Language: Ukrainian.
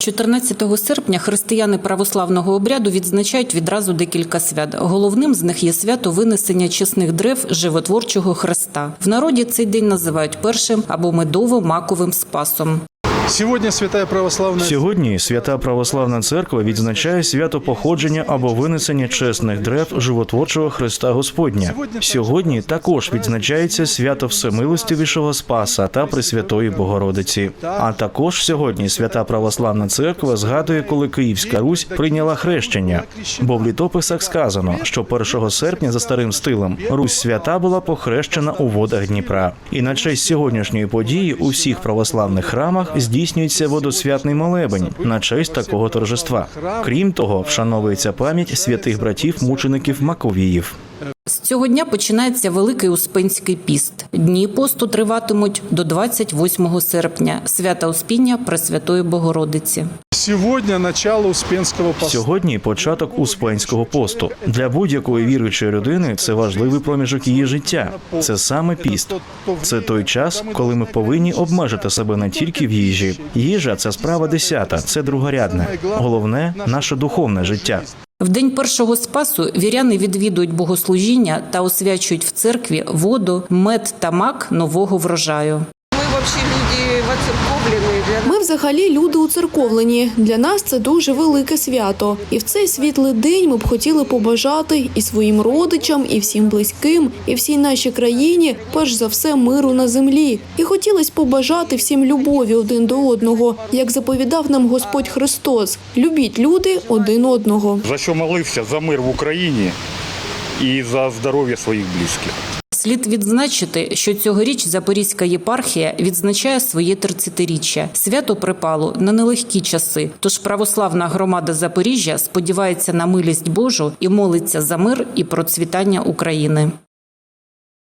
14 серпня християни православного обряду відзначають відразу декілька свят. Головним з них є свято винесення чесних древ животворчого хреста. В народі цей день називають першим або медово-маковим спасом. Сьогодні Святая Православна Сьогодні свята православна церква відзначає свято походження або винесення чесних древ животворчого Христа Господня. Сьогодні також відзначається свято Всемилостивішого Спаса та Пресвятої Богородиці. А також сьогодні свята православна церква згадує, коли Київська Русь прийняла хрещення. Бо в літописах сказано, що 1 серпня за старим стилем Русь свята була похрещена у водах Дніпра. І на честь сьогоднішньої події у всіх православних храмах здійснюється водосвятний молебень на честь такого торжества. Крім того, вшановується пам'ять святих братів мучеників Маковіїв. З цього дня починається Великий Успенський піст. Дні посту триватимуть до 28 серпня, свята Успіння Пресвятої Богородиці. Сьогодні начало Успенського посту. Сьогодні початок успенського посту для будь-якої віруючої людини. Це важливий проміжок її життя. Це саме піст. Це той час, коли ми повинні обмежити себе не тільки в їжі. Їжа це справа десята, це другорядне. Головне наше духовне життя. В день першого спасу віряни відвідують богослужіння та освячують в церкві воду, мед та мак нового врожаю. Мы вообще люди воцерковленные. Взагалі люди уцерковлені. Для нас це дуже велике свято. І в цей світлий день ми б хотіли побажати і своїм родичам, і всім близьким, і всій нашій країні, перш за все, миру на землі. І хотілося побажати всім любові один до одного, як заповідав нам Господь Христос. Любіть люди один одного. за що молився за мир в Україні і за здоров'я своїх близьких. Слід відзначити, що цьогоріч Запорізька єпархія відзначає своє 30-річчя. Свято припало на нелегкі часи. Тож православна громада Запоріжжя сподівається на милість Божу і молиться за мир і процвітання України.